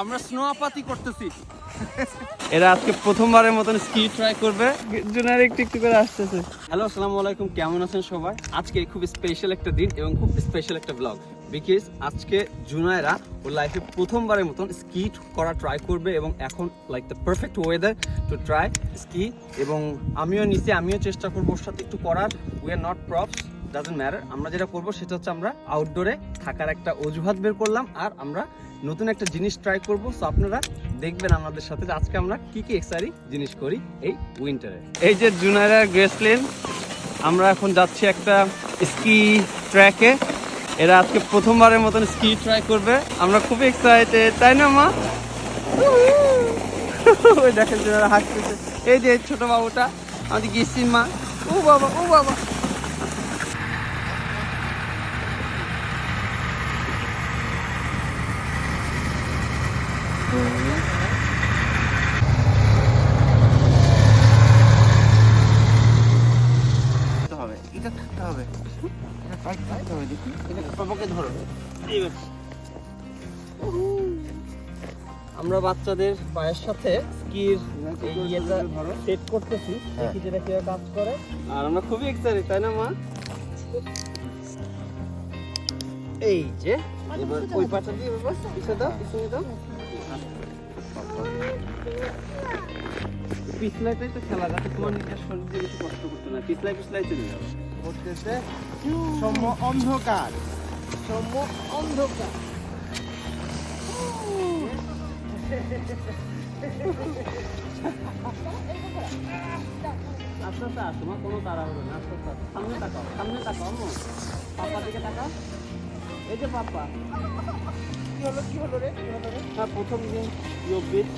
আমরা স্নো আপাতি করতেছি। এরা আজকে প্রথমবারের মতন স্কি ট্রাই করবে। জুনার একটু একটু করে আসতেছে। হ্যালো আসসালামু আলাইকুম কেমন আছেন সবাই? আজকে খুব স্পেশাল একটা দিন এবং খুব স্পেশাল একটা ব্লগ বিকজ আজকে জুনায়রা ওর লাইফে প্রথমবারের মতন স্কি করা ট্রাই করবে এবং এখন like the perfect weather to try ski. এবং আমিও নিচে আমিও চেষ্টা করব ওর সাথে একটু করার। We are not props doesn't matter আমরা যেটা করব সেটা হচ্ছে আমরা আউটডোরে থাকার একটা অজুহাত বের করলাম আর আমরা নতুন একটা জিনিস ট্রাই করব। সো আপনারা দেখবেন আমাদের সাথে আজকে আমরা কি কি এক্সারি জিনিস করি এই উইন্টারে এই যে জুনাইরা গ্রেসলেন আমরা এখন যাচ্ছি একটা স্কি ট্র্যাকে এরা আজকে প্রথমবারের মতন স্কি ট্রাই করবে। আমরা খুবই এক্সাইটেড তাই না, মা? ওই দেখেন জুনাইরা হাসতেছে এই যে ছোট বাবুটা, আমাদের গেছি মা। ও বাবা ও বাবা। আমরা বাচ্চাদের পায়ের সাথে স্কির ইয়েটা সেট করতেছি দেখি যেটা কীভাবে কাজ করে। আর আমরা খুবই এক্সাইটেড তাই না মা? এই যে এবার ওই পাটা দিয়ে বাবা পিছে দাও পিছনে দাও। পিছলাইতেই তো খেলা যাতে তোমার নিজের শরীরে কষ্ট করতে না। পিছলাই পিছলাই চলে যাবে। করতেছে। সৌম্য অন্ধকার। সৌম্য অন্ধকার। আস্তে আস্তে আসো মা কোনো তাড়া হবে না আস্তে আস্তে সামনে তাকাও সামনে তাকাও আম্মু পাপা দিকে তাকাও। এই যে পাপা কি হলো কি হলো রে কি হলো রে? হ্যাঁ প্রথম দিন ইয়োবিট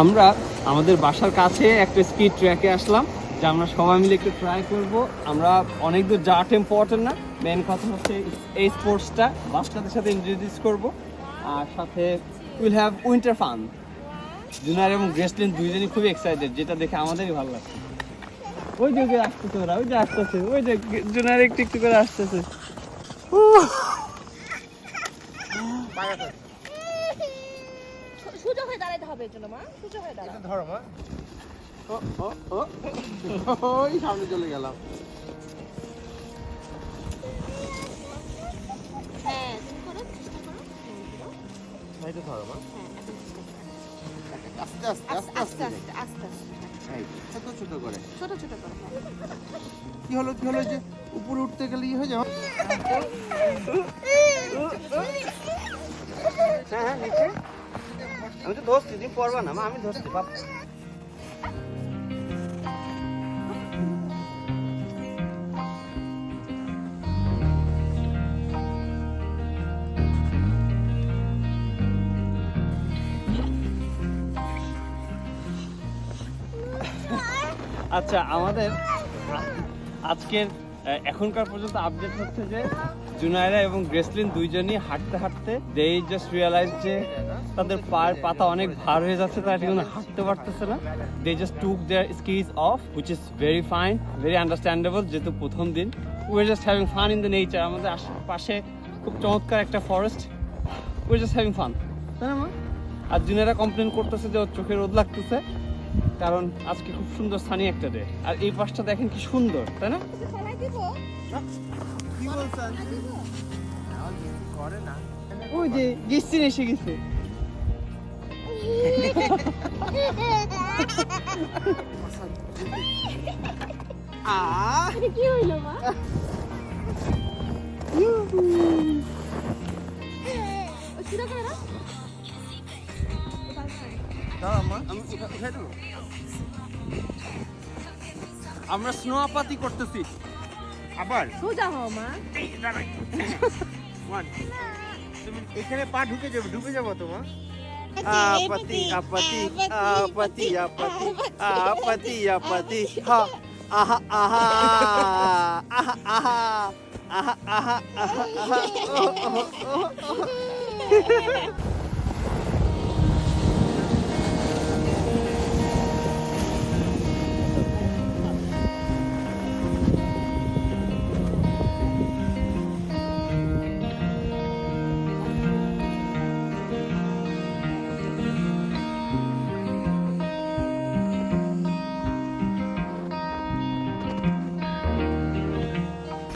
আমরা আমাদের বাসার কাছে একটা স্কিড ট্র্যাকে আসলাম। যে আমরা সবাই মিলে একটু ট্রাই করব। আমরা অনেক দূর যাওয়াটা ইম্পর্টেন্ট না। মেন কথা হচ্ছে এই স্পোর্টসটা বাচ্চাদের সাথে ইন্ট্রোডিউস করব। আর সাথে উইল হ্যাভ উইন্টার ফান জুনার এবং গ্রেসলিন দুইজনই খুবই এক্সাইটেড যেটা দেখে আমাদেরই ভালো লাগছে। ওই যে যে আসতেছে ওরা ওই যে আসতেছে ওই যে জুনার একটু একটু করে আসতেছে। সোজা হয়ে দাঁড়াইতে হবে জন্য মা। সোজা হয়ে দাঁড়াও। ধরো মা। ওই সামনে চলে গেলাম। হ্যাঁ, করে কি হলো কি হলো যে উপরে উঠতে গেলে ইয়ে হয়ে যাও হ্যাঁ হ্যাঁ নিচে। আমি তো ধরছি তুমি পড়বা না আমি ধরছি বাপ। আচ্ছা আমাদের আজকের এখনকার পর্যন্ত আপডেট হচ্ছে যে জুনায়রা এবং গ্রেসলিন দুইজনই হাঁটতে হাঁটতে দে জাস্ট রিয়েলাইজ যে তাদের পায়ের পাতা অনেক ভার হয়ে যাচ্ছে তারা ঠিক হাঁটতে পারতেছে না। They just took their skis off which is very fine very understandable যেহেতু প্রথম দিন। We are just having fun in the nature আমাদের আশেপাশে খুব চমৎকার একটা forest we just having fun তাই না মা? আর জুনিয়রা কমপ্লেন করতেছে যে ওর চোখে রোদ লাগতেছে। কারণ আজকে খুব সুন্দর সানি একটা ডে আর এই পাশটা দেখেন কি সুন্দর তাই না? ওই যে গেছি এসে গেছে। কি হইল মা? আমরা স্নো আপাতি করতেছি। আবার? সোজা হও মা। তুমি এখানে পা ঢুকে যাবে ঢুকে যাব তোমার আপত্তি আপত্তি আপত্তি আপত্তি আপত্তি আপত্তি হা আহা আহা আহা আহা আহা আহা আহা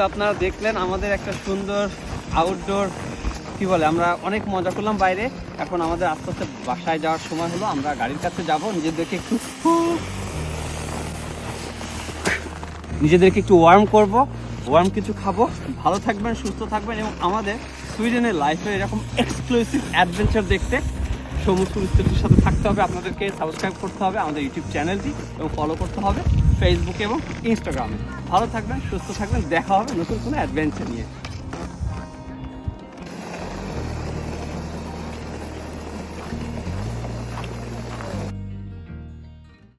তো আপনারা দেখলেন, আমাদের একটা সুন্দর আউটডোর কি বলে, আমরা অনেক মজা করলাম বাইরে। এখন আমাদের আস্তে আস্তে বাসায় যাওয়ার সময় হলো, আমরা গাড়ির কাছে যাব, নিজেদেরকে একটু নিজেদেরকে একটু ওয়ার্ম করব ওয়ার্ম কিছু খাব। ভালো থাকবেন, সুস্থ থাকবেন এবং আমাদের সুইডেনের লাইফে এরকম এক্সক্লুসিভ অ্যাডভেঞ্চার দেখতে সমস্ত ইনস্টিটিউটের সাথে থাকতে হবে, আপনাদেরকে সাবস্ক্রাইব করতে হবে, আমাদের ইউটিউব চ্যানেলটি এবং ফলো করতে হবে। ফেসবুকে এবং ইনস্টাগ্রামে ভালো থাকবেন সুস্থ থাকবেন দেখা হবে নতুন কোনো অ্যাডভেঞ্চার নিয়ে।